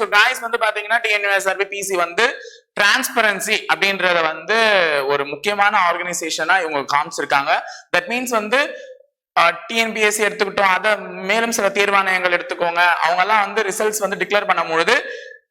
So guys வந்து பாத்தீங்கன்னா TNUSRB PC வந்து டிரான்ஸ்பரன்சி அப்படின்றத வந்து ஒரு முக்கியமான ஆர்கனைசேஷனா இவங்க காமிச்சிருக்காங்க. தட் மீன்ஸ் வந்து டிஎன்பிஎஸ்சி எடுத்துக்கிட்டோம். அதை மேலும் சில தேர்வாணையங்கள் எடுத்துக்கோங்க. அவங்கெல்லாம் வந்து ரிசல்ட்ஸ் வந்து டிக்ளேர் பண்ணும்பொழுது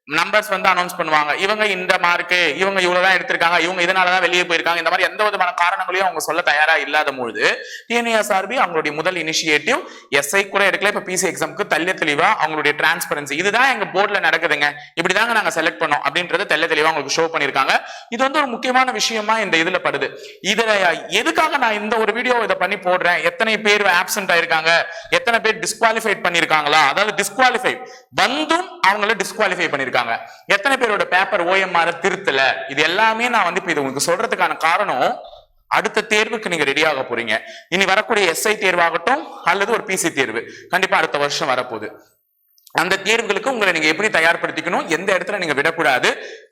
நம்பர்ஸ் வந்து அனௌன்ஸ் பண்ணுவாங்க. இவங்க இந்த மார்க்கு இவங்க இவ்வளவுதான் எடுத்திருக்காங்க இவங்க இதனாலதான் வெளியே போயிருக்காங்க இந்த மாதிரி எந்த விதமான காரணங்களையும் அவங்க சொல்ல தயாரா இல்லாத பொழுது டிஎன்ஏஎஸ்ஆர்பி அவங்களுடைய முதல் இனிஷியேட்டிவ் எஸ்ஐ கூட எடுக்கல இப்ப பிசி எக்ஸாமுக்கு தள்ள தெளிவா அவங்களுடைய டிரான்ஸ்பரன்சி இதுதான் எங்க போர்ட்ல நடக்குதுங்க. இப்படிதாங்க நாங்க செலக்ட் பண்ணோம் அப்படின்றத தெல்ல தெளிவா உங்களுக்கு ஷோ பண்ணிருக்காங்க. இது வந்து ஒரு முக்கியமான விஷயமா இந்த இதுல படுது. இதுல எதுக்காக நான் இந்த ஒரு வீடியோ இதை பண்ணி போடுறேன்? எத்தனை பேர் ஆப்சென்ட் ஆயிருக்காங்க? எத்தனை பேர் டிஸ்குவாலிஃபைட் பண்ணிருக்காங்களா? அதாவது டிஸ்குவாலிஃபை வந்தும் அவங்கள டிஸ்குவாலிஃபை பண்ணிருக்காங்க. எத்தனை பேரோட பேப்பர் ஓஎம்ஆர் திருத்தல? இது எல்லாமே நான் வந்து இப்ப இது உங்களுக்கு சொல்றதுக்கான காரணம் அடுத்த தேர்வுக்கு நீங்க ரெடி ஆக போறீங்க. இனி வரக்கூடிய எஸ்ஐ தேர்வாகட்டும் அல்லது ஒரு பிசி தேர்வு. கண்டிப்பா அடுத்த வருஷம் வரப்போகுது. அந்த தேர்வுகளுக்கு உங்களை நீங்க எப்படி தயார்படுத்திக்கணும்? எந்த இடத்துல நீங்க விடக்கூடாது?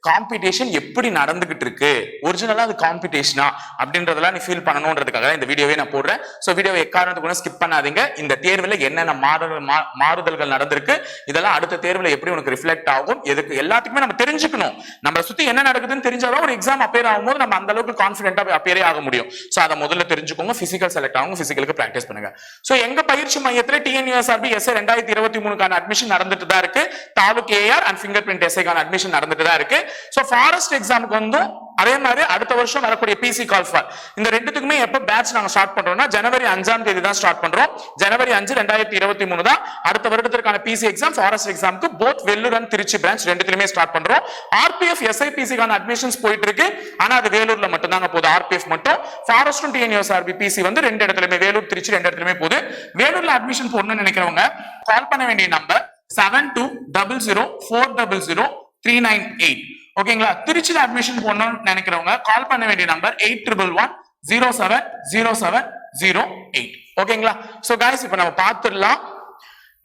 காம்படிஷன் எப்படி நடந்துகிட்டு இருக்கு? ஒரிஜினலா அது காம்படிஷனா அப்படின்றதெல்லாம் நீ ஃபீல் பண்ணணுன்றதுக்காக இந்த வீடியோவே நான் போடுறேன். ஸோ வீடியோவை எக்காரணத்துக்கு கூட ஸ்கிப் பண்ணாதீங்க. இந்த தேர்வுல என்னென்ன மாறுதல் மாறுதல்கள் நடந்திருக்கு இதெல்லாம் அடுத்த தேர்வுல எப்படி உனக்கு ரிஃப்ளெக்ட் ஆகும் எதுக்கு எல்லாத்துக்குமே நம்ம தெரிஞ்சுக்கணும். நம்ம சுத்தி என்ன நடக்குதுன்னு தெரிஞ்சாலும் ஒரு எக்ஸாம் அப்பேர் ஆகும்போது நம்ம அந்த அளவுக்கு கான்ஃபிடென்ட்டா அப்பேரே ஆக முடியும். ஸோ அதை முதல்ல தெரிஞ்சுக்கோங்க பிசிக்கல் செலக்ட் ஆகும் பிசிக்கலுக்கு ப்ராக்டிஸ் பண்ணுங்க. ஸோ எங்க பயிற்சி மையத்தில் டிஎன்யூஎஸ்ஆர்பி எஸ்ஏ ரெண்டாயிரத்தி இருபத்தி மூணுக்கான அட்மிஷன் நடந்துட்டு தான் இருக்கு. Taluk AR and finger print எஸ்ஐக்கான அட்மிஷன் நடந்துட்டு தான் இருக்கு. ஸோ ஃபாரஸ்ட் எக்ஸாமுக்கு வந்து அதே மாதிரி அடுத்த வருஷம் வரக்கூடிய பிசி கால் ஃபார் இந்த ரெண்டுத்துக்குமே எப்ப பேட்ச் நாங்க ஸ்டார்ட் பண்றோம்னா ஜனவரி அஞ்சாம் தேதி தான் ஸ்டார்ட் பண்றோம். ஜனவரி அஞ்சு ரெண்டாயிரத்தி இருபத்தி மூணு தான் அடுத்த வருடத்திற்கான பிசி எக்ஸாம் ஃபாரஸ்ட் எக்ஸாமுக்கு both Vellore and Trichy branch ரெண்டுத்திலுமே start பண்றோம். ஆர்பிஎஃப் எஸ்ஐபிசிக்கான அட்மிஷன்ஸ் போயிட்டு இருக்கு. ஆனா அது வேலூர்ல மட்டும். தாங்க போகுது ஆர்பிஎஃப் மட்டும் ஃபாரஸ்டும் டிஎன்யூஎஸ்ஆர்பி பிசி வந்து ரெண்டு இடத்துலயுமே வேலூர் திருச்சி ரெண்டு இடத்துலயுமே போகுது. வேலூர்ல அட்மிஷன் போடணும்னு நினைக்கிறவங்க கால் பண்ண வேண்டிய number seven two double zero four double zero three nine eight ஓகேங்களா திருச்சியில் அட்மிஷன் போடணும்னு நினைக்கிறவங்க கால் பண்ண வேண்டிய number eight triple one zero seven zero seven zero eight ஓகேங்களா ஸோ கைஸ் இப்போ நம்ம பார்த்துடலாம்.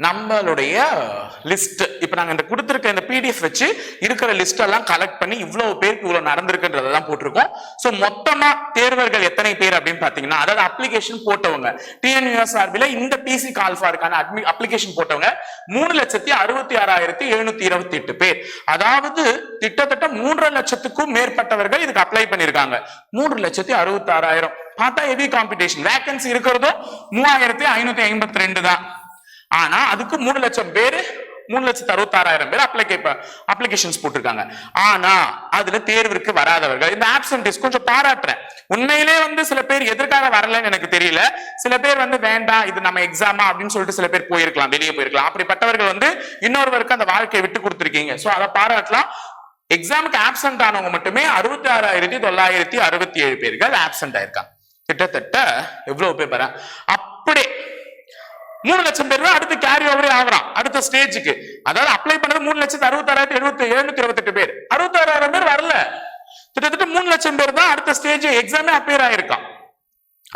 நம்மளுடைய லிஸ்ட் இப்போ நாங்கள் இந்த கொடுத்துருக்க இந்த பிடிஎஃப் வச்சு இருக்கிற லிஸ்ட் எல்லாம் கலெக்ட் பண்ணி இவ்வளோ பேருக்கு இவ்வளோ நடந்திருக்குன்றதை தான் போட்டிருக்கோம். ஸோ மொத்தமாக தேர்வர்கள் எத்தனை பேர் அப்படின்னு பார்த்தீங்கன்னா அதாவது அப்ளிகேஷன் போட்டவங்க டிஎன்யூஎஸ்ஆர்பில இந்த பிசி கால்ஃபாருக்கான அட்மி அப்ளிகேஷன் போட்டவங்க மூணு லட்சத்தி அறுபத்தி ஆறாயிரத்தி எழுநூத்தி இருபத்தி எட்டு பேர். அதாவது கிட்டத்தட்ட மூன்றரை லட்சத்துக்கும் மேற்பட்டவர்கள் இதுக்கு அப்ளை பண்ணியிருக்காங்க. மூன்று லட்சத்தி அறுபத்தி ஆறாயிரம். பார்த்தா ஹெவி காம்படிஷன் வேகன்சி இருக்கிறதும் மூவாயிரத்தி ஐநூத்தி ஐம்பத்தி ரெண்டு தான். ஆனா அதுக்கு மூணு லட்சம் பேர் மூணு லட்சத்து அறுபத்தாறாயிரம் பேர் அப்ளை அப்ளிகேஷன்ஸ் போட்டிருக்காங்க. ஆனா அதுல தேர்விற்கு வராதவர்கள். இந்த ஆப்சன்டிஸ் கொஞ்சம் பாராட்டுறேன். உண்மையிலே வந்து சில பேர் எதற்காக வரலன்னு எனக்கு தெரியல. சில பேர் வந்து வேண்டாம் இது நம்ம எக்ஸாமா அப்படின்னு சொல்லிட்டு சில பேர் போயிருக்கலாம் வெளியே போயிருக்கலாம். அப்படிப்பட்டவர்கள் வந்து இன்னொருவருக்கு அந்த வாழ்க்கையை விட்டு கொடுத்துருக்கீங்க. சோ அதை பாராட்டலாம். எக்ஸாமுக்கு ஆப்சென்ட் ஆனவங்க மட்டுமே அறுபத்தி ஆறாயிரத்தி தொள்ளாயிரத்தி அறுபத்தி ஏழு பேர்கள் ஆப்சென்ட் ஆயிருக்காங்க. கிட்டத்தட்ட எவ்வளவு பேர் பாரு மூணு லட்சம் பேர் அடுத்து கேரி ஓவரே ஆகுறான். அடுத்த ஸ்டேஜுக்கு அதாவது அப்ளை பண்ணது மூணு லட்சத்து அறுபத்தாறாயிரத்தி எழுபத்தி எழுநூத்தி இருபத்தெட்டு பேர். அறுபத்தாறாயிரம் பேர் வரல. கிட்டத்தட்ட மூணு லட்சம் பேர் தான் அடுத்த ஸ்டேஜ் எக்ஸாமே அப்பியர் ஆயிருக்கான்.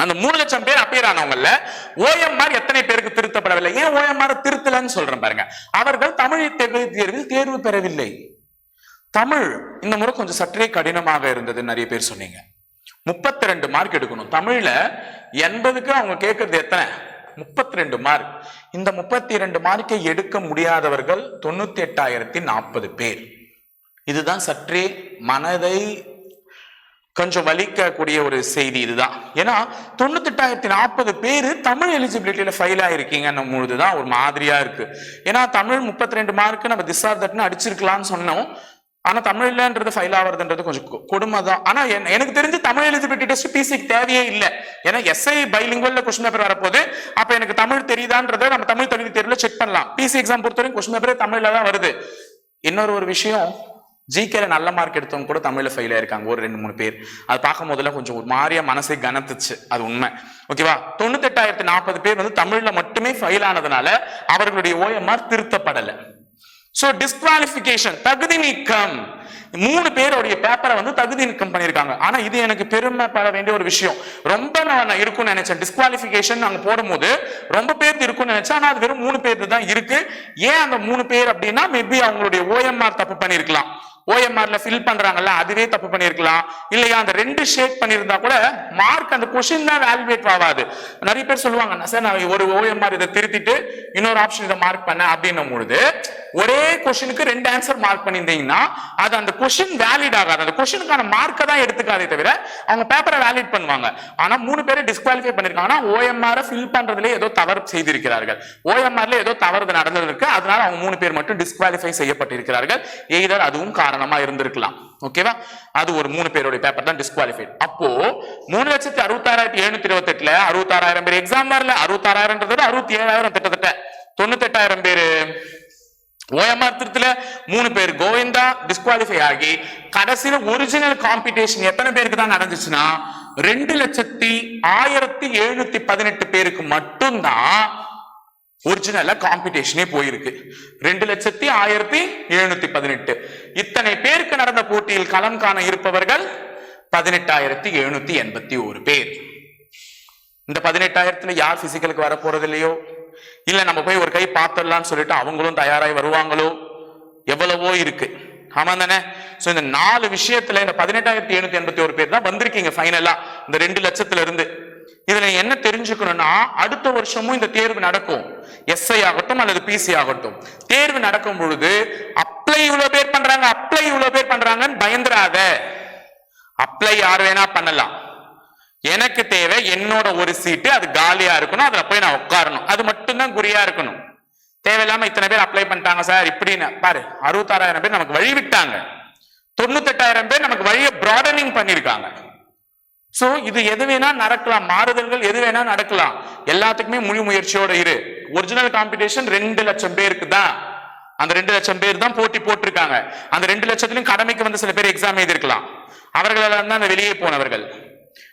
அந்த மூணு லட்சம் பேர் அப்பியர் ஆனவங்கல்ல ஓஎம்ஆர் எத்தனை பேருக்கு திருத்தப்படவில்லை? ஏன் ஓஎம்ஆர் திருத்தலன்னு சொல்றேன் பாருங்க. அவர்கள் தமிழ் தகுதி தேர்வில் தேர்வு பெறவில்லை. தமிழ் இந்த முறை கொஞ்சம் சற்றே கடினமாக இருந்தது நிறைய பேர் சொன்னீங்க. முப்பத்தி ரெண்டு மார்க் எடுக்கணும். தமிழ்ல எண்பதுக்கு அவங்க கேட்கறது எத்தனை? முப்பத்தி ரெண்டு மார்க் இந்த முப்பத்தி ரெண்டு மார்க்கை எடுக்க முடியாதவர்கள் தொண்ணூத்தி எட்டாயிரத்தி நாற்பது பேர். இதுதான் சற்றே மனதை கொஞ்சம் வலிக்கக்கூடிய ஒரு செய்தி இதுதான். ஏன்னா தொண்ணூத்தெட்டாயிரத்தி நாற்பது பேர் தமிழ் எலிஜிபிலிட்டியில ஃபைல் ஆயிருக்கீங்கன்னும் பொழுதுதான் ஒரு மாதிரியா இருக்கு. ஏன்னா தமிழ் முப்பத்தி ரெண்டு மார்க் நம்ம திசார்தட்னு அடிச்சிருக்கலாம்னு சொன்னோம். ஆனா தமிழ்லன்றது ஃபைல் ஆகிறதுன்றது கொஞ்சம் கொடுமை தான் ஆனா என்- எனக்கு தெரிஞ்சு தமிழ் எலிஜிபிலிட்டி டெஸ்ட் பிசிக்கு தேவையே இல்லை. ஏன்னா எஸ்ஐ பைலிங்குவல்ல கொஸ்டின் பேப்பர் வரப்போது அப்ப எனக்கு தமிழ் தெரியுதான்றதை நம்ம தமிழ் தகுதி தேர்வில் செக் பண்ணலாம். பிசி எக்ஸாம் பொறுத்தவரைக்கும் கொஸ்டின் பேப்பரே தமிழ்ல தான் வருது. இன்னொரு ஒரு விஷயம் ஜிகேல நல்ல மார்க் எடுத்தவங்க கூட தமிழ்ல ஃபெயில் ஆயிருக்காங்க. ஒரு ரெண்டு மூணு பேர். அது பார்க்கும் போதுல கொஞ்சம் ஒரு மாதிரியா மனசை கனத்துச்சு. அது உண்மை. ஓகேவா தொண்ணூத்தெட்டாயிரத்தி நாற்பது பேர் வந்து தமிழ்ல மட்டுமே ஃபெயில் ஆனதுனால அவர்களுடைய ஓஎம்ஆர் திருத்தப்படலை. ஸோ டிஸ்குவாலிஃபிகேஷன் தகுதி நீக்கம். மூணு பேருடைய பேப்பரை வந்து தகுதி நீக்கம் பண்ணியிருக்காங்க. ஆனா இது எனக்கு பெருமைப்பட வேண்டிய ஒரு விஷயம். ரொம்ப நான் இருக்கும்னு நினைச்சேன். டிஸ்குவாலிஃபிகேஷன் நாங்க போடும்போது ரொம்ப பேர் இருக்கும்னு நினைச்சேன். ஆனா அது வெறும் மூணு பேர் தான் இருக்கு. ஏன் அந்த மூணு பேர் அப்படின்னா மேபி அவங்களுடைய ஓஎம்ஆர் தப்பு பண்ணிருக்கலாம் ஓஎம்ஆர்ல ஃபில் பண்றாங்கல்ல அதுவே தப்பு பண்ணிருக்கலாம் இல்லையா அந்த ரெண்டு ஷேக் பண்ணியிருந்தா கூட மார்க் அந்த கொஷின் தான் வேல்யூவேட் ஆகாது. நிறைய பேர் சொல்லுவாங்க சார் நான் ஒரு ஓஎம்ஆர் இதை திருத்திட்டு இன்னொரு ஆப்ஷன் இதை மார்க் பண்ண அப்படின்னும் பொழுது ஒரே கொஸ்டினுக்கு ரெண்டு ஆன்சர் மார்க் பண்ணியிருந்தீங்கன்னா அது அந்த கொஸ்டின் வேலிட் ஆகாது. அந்த கொஸ்டினுக்கான மார்க்கை தான் எடுத்துக்காதே தவிர அவங்க பேப்பரை வேலிட் பண்ணுவாங்க. ஆனா மூணு பேரை டிஸ்குவாலிஃபை பண்ணிருக்காங்கன்னா ஓஎம்ஆர் ஃபில் பண்றதுல ஏதோ தவறு செய்திருக்கிறார்கள். ஓஎம்ஆர்ல ஏதோ தவறு நடந்திருக்கு அதனால அவங்க மூணு பேர் மட்டும் டிஸ்குவாலிஃபை செய்யப்பட்டிருக்கிறார்கள். எய்தர் அதுவும் காரணமா இருந்திருக்கலாம். ஓகேவா அது ஒரு மூணு பேருடைய பேப்பர் தான் டிஸ்குவாலிஃபைட் அப்போ மூணு லட்சத்தி அறுபத்தாறாயிரத்தி எழுநூத்தி இருபத்தி எட்டுல அறுபத்தாறாயிரம் பேர் எக்ஸாம் வரல. அறுபத்தாறாயிரம்ன்றது அறுபத்தி ஏழாயிரம் கிட்டத்தட்ட. தொண்ணூத்தெட்டாயிரம் பேரு. ஓஎம்ஆர் திருத்துல மூணு பேர் கோவிந்தா டிஸ்குவாலிஃபை ஆகி கடைசியில ஒரிஜினல் காம்படிஷன் எத்தனை பேருக்கு தான் நடந்துச்சுன்னா ரெண்டு லட்சத்தி ஆயிரத்தி எழுநூத்தி பதினெட்டு பேருக்கு மட்டும்தான் ஒரிஜினலா காம்படிஷனே போயிருக்கு. ரெண்டு லட்சத்தி ஆயிரத்தி எழுநூத்தி பதினெட்டு. இத்தனை பேருக்கு நடந்த போட்டியில் களம் காண இருப்பவர்கள் பதினெட்டாயிரத்தி எழுநூத்தி எண்பத்தி ஒரு பேர். இந்த பதினெட்டாயிரத்துல யார் பிசிக்கலுக்கு வர போறது இல்லையோ இல்ல நம்ம போய் ஒரு கை பார்த்துடலான்னு சொல்லிட்டு அவங்களும் தயாராகி வருவாங்களோ? எவ்வளவோ இருக்கு. ஆமா தானே? சோ இந்த நாலு விஷயத்துல இந்த பதினெட்டாயிரத்தி எழுநூத்தி எண்பத்தி ஒரு பேர் தான் வந்திருக்கீங்க ஃபைனலா இந்த ரெண்டு லட்சத்துல இருந்து இதுல என்ன தெரிஞ்சுக்கணும்னா அடுத்த வருஷமும் இந்த தேர்வு நடக்கும். எஸ்ஐ ஆகட்டும் அல்லது பிசி ஆகட்டும். தேர்வு நடக்கும் பொழுது அப்ளை இவ்வளவு பேர் பண்றாங்க அப்ளை இவ்வளவு பேர் பண்றாங்கன்னு பயந்துராத அப்ளை யார் வேணா பண்ணலாம். எனக்கு தேவை என்னோட ஒரு சீட்டு அது காலியா இருக்கணும் அதுல போய் நான் உட்காரணும். அது மட்டும்தான் குறியா இருக்கணும். தேவையில்லாம இத்தனை பேர் அப்ளை பண்ணிட்டாங்க சார் இப்படின்னு. பாரு அறுபத்தாறாயிரம் பேர் நமக்கு வழி விட்டாங்க. தொண்ணூத்தெட்டாயிரம் பேர் நமக்கு வழியை ப்ராடனிங் பண்ணிருக்காங்க. சோ இது எது வேணா நடக்கலாம். மாறுதல்கள் எது வேணா நடக்கலாம். எல்லாத்துக்குமே முழு முயற்சியோட இரு. ஒரிஜினல் காம்படிஷன் ரெண்டு லட்சம் பேருக்கு தான். அந்த ரெண்டு லட்சம் பேர் தான் போட்டி போட்டிருக்காங்க. அந்த ரெண்டு லட்சத்திலும் கடமைக்கு வந்து சில பேர் எக்ஸாம் எழுதியிருக்கலாம். அவர்களெல்லாம் தான் அந்த வெளியே போனவர்கள்.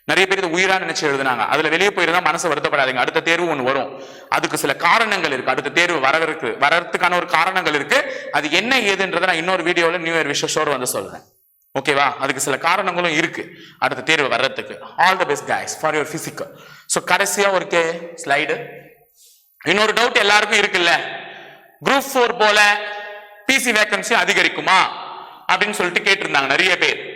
நிறைய பேர் இது உயிரா நினைச்சு எழுதுனாங்க. அதுல வெளியே போயிருந்தா மனசு வருத்தப்படாதீங்க. அடுத்த தேர்வு ஒண்ணு வரும். அதுக்கு சில காரணங்கள் இருக்கு. அடுத்த தேர்வு வரவிருக்கு வரதுக்கான ஒரு காரணங்கள் இருக்கு. அது என்ன ஏதுன்றதை நான் இன்னொரு வீடியோல நியூ இயர் விஷஸோடு வந்து சொல்றேன். ஓகேவா அதுக்கு சில காரணங்களும் இருக்கு. அடுத்த தேர்வு வர்றதுக்கு. All the best guys for your physical so கடைசியா ஒரு கே ஸ்லைடு இன்னொரு டவுட் எல்லாருக்கும் இருக்குல்ல. குரூப் ஃபோர் போல பிசி வேகன்சி அதிகரிக்குமா? அப்படின்னு சொல்லிட்டு கேட்டிருந்தாங்க நிறைய பேர்.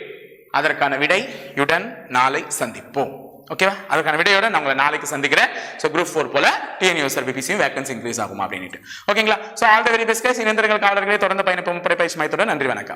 அதற்கான விடை யுடன் நாளை சந்திப்போம். ஓகேவா அதுக்கான விடையோட நான் உங்களை நாளைக்கு சந்திக்கிறேன். ஸோ குரூப் ஃபோர் போல டிஎன்யூஎஸ்ஆர் பிபிசியும் வேகன்சி இன்க்ரீஸ் ஆகும் அப்படின்ட்டு ஓகேங்களா so all the very best இணைந்தர்கள் காவலர்களே. தொடர்ந்து பயணிப்போம். பயிற்சி மையத்துடன் நன்றி வணக்கம்.